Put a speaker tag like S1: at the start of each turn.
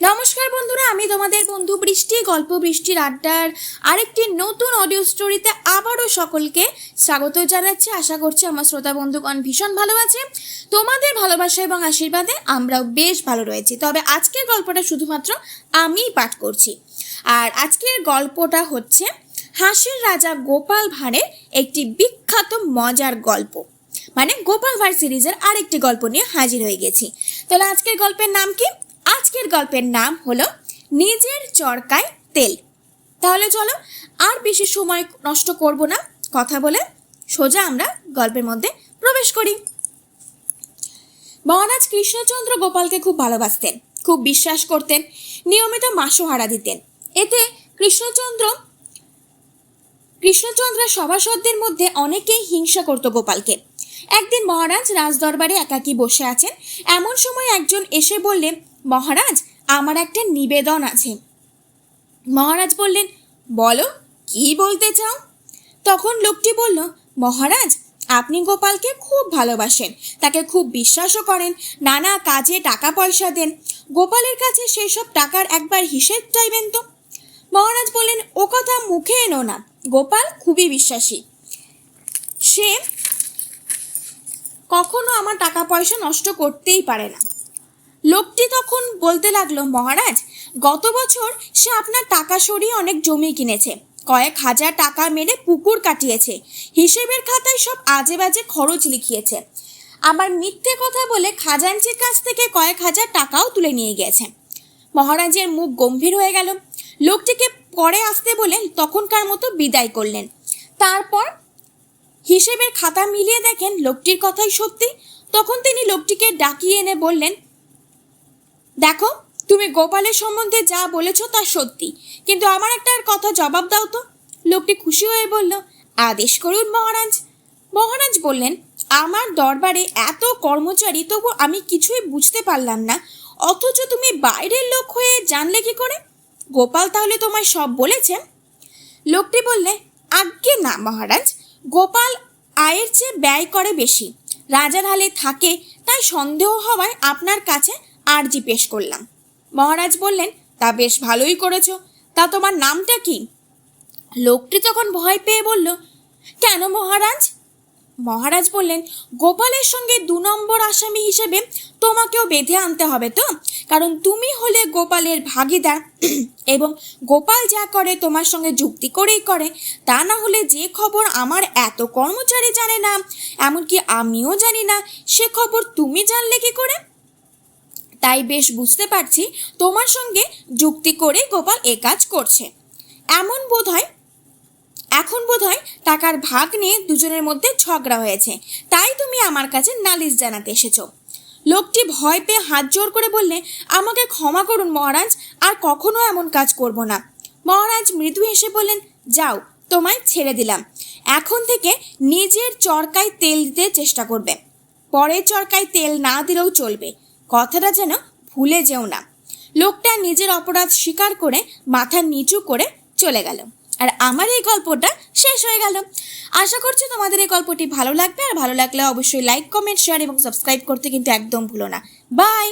S1: নমস্কার বন্ধুরা, আমি তোমাদের বন্ধু বৃষ্টি, গল্প বৃষ্টির আড্ডার আরেকটি নতুন অডিও স্টোরিতে আবারও সকলকে স্বাগত জানাচ্ছি। আশা করছি আমার শ্রোতা বন্ধুগণ ভীষণ ভালো আছে। তোমাদের ভালোবাসা এবং আশীর্বাদে আমরাও বেশ ভালো রয়েছি। তবে আজকের গল্পটা শুধুমাত্র আমিই পাঠ করছি। আর আজকের গল্পটা হচ্ছে হাসির রাজা গোপাল ভাঁড়ের একটি বিখ্যাত মজার গল্প। মানে গোপাল ভাঁড় সিরিজের আরেকটি গল্প নিয়ে হাজির হয়ে গেছি। তাহলে আজকের গল্পের নাম কি? আজকের গল্পের নাম হলো নিজের চরকায় তেল। তাহলে চলো আর বেশি সময় নষ্ট করব না, কথা বলে সোজা আমরা গল্পের মধ্যে প্রবেশ করি। মহারাজ কৃষ্ণচন্দ্র গোপালকে খুব ভালোবাসতেন, খুব বিশ্বাস করতেন, নিয়মিত মাসোহারা দিতেন। এতে কৃষ্ণচন্দ্র কৃষ্ণচন্দ্রের সভাসদদের মধ্যে অনেকেই হিংসা করত গোপালকে। একদিন মহারাজ রাজদরবারে একাকী বসে আছেন। এমন সময় একজন এসে বললে মহারাজ, আমার একটা নিবেদন আছে। মহারাজ বললেন, বলো, কি বলতে চাও? তখন লোকটি বলল, মহারাজ, আপনি গোপালকে খুব ভালোবাসেন, তাকে খুব বিশ্বাসও করেন, নানা কাজে টাকা পয়সা দেন, গোপালের কাছে সেই সব টাকার একবার হিসেব চাইবেন তো? মহারাজ বললেন, ও কথা মুখে এনো না, গোপাল খুবই বিশ্বাসী। সে কখনো আমার টাকা পয়সা নষ্ট করতেই পারে না। লোকটি তখন বলতে লাগল, মহারাজ, গত বছর সে আপনার টাকা সরিয়ে অনেক জমি কিনেছে। কয়েক হাজার টাকা মেরে পুকুর কাটিয়েছে। হিসেবের খাতায় সব আজে বাজে খরচ লিখিয়েছে। আবার মিথ্যে কথা বলে খাজাঞ্চির কাছ থেকে কয়েক হাজার টাকাও তুলে নিয়ে গেছে মহারাজের মুখ গম্ভীর হয়ে গেল। লোকটিকে পরে আসতে বলে তখনকার মতো বিদায় করলেন। তারপর হিসেবের খাতা মিলিয়ে দেখেন লোকটির কথাই সত্যি। তখন তিনি লোকটিকে ডাকিয়ে এনে বললেন দেখো, তুমি গোপালের সম্বন্ধে যা বলেছ তা সত্যি, কিন্তু আমার একটা কথা জবাব দাও তো। লোকটি খুশি হয়ে বলল, আদেশ করুন মহারাজ। মহারাজ বললেন, আমার দরবারে এত কর্মচারী, তবু আমি কিছুই বুঝতে পারলাম না, অথচ তুমি বাইরের লোক হয়ে জানলে কি করে? গোপাল তাহলে তোমায় সব বলেছে লোকটি বললে, আজ্ঞে না মহারাজ, গোপাল আয়ের চেয়ে ব্যয় করে বেশি। রাজার হালে থাকে, তাই সন্দেহ হওয়ায় আপনার কাছে আর্জি পেশ করলাম। মহারাজ বললেন, তা বেশ ভালোই করেছ। তা তোমার নামটা কি? লোকটি তখন ভয় পেয়ে বলল, কেন মহারাজ? মহারাজ বললেন, গোপালের সঙ্গে দু নম্বর আসামি হিসেবে তোমাকেও বেঁধে আনতে হবে তো? কারণ তুমি হলে গোপালের ভাগিদার এবং গোপাল যা করে তোমার সঙ্গে যুক্তি করেই করে, তা না হলে যে খবর আমার এত কর্মচারী জানে না, এমনকি আমিও জানি না, সে খবর তুমি জানলে কি করে? তাই বেশ বুঝতে পারছি তোমার সঙ্গে যুক্তি করে গোপাল এ কাজ করছে। এমন বোধ হয় এখন বোধহয় টাকার ভাগ নিয়ে দুজনের মধ্যে ঝগড়া হয়েছে। তাই তুমি আমার কাছে নালিশ জানাতে এসেছ। লোকটি ভয় পেয়ে হাত জোর করে বললে, আমাকে ক্ষমা করুন মহারাজ, আর কখনো এমন কাজ করব না। মহারাজ মৃদু এসে বললেন, যাও, তোমায় ছেড়ে দিলাম। এখন থেকে নিজের চরকায় তেল দিতে চেষ্টা করবে। পরের চরকায় তেল না দিলেও চলবে। কথাটা যেন ভুলে যেও না। লোকটা নিজের অপরাধ স্বীকার করে মাথা নিচু করে চলে গেল। আর আমার এই গল্পটা শেষ হয়ে গেল। আশা করছি তোমাদের এই গল্পটি ভালো লাগবে। আর ভালো লাগলে অবশ্যই লাইক কমেন্ট শেয়ার এবং সাবস্ক্রাইব করতে কিন্তু একদম ভুলো না। বাই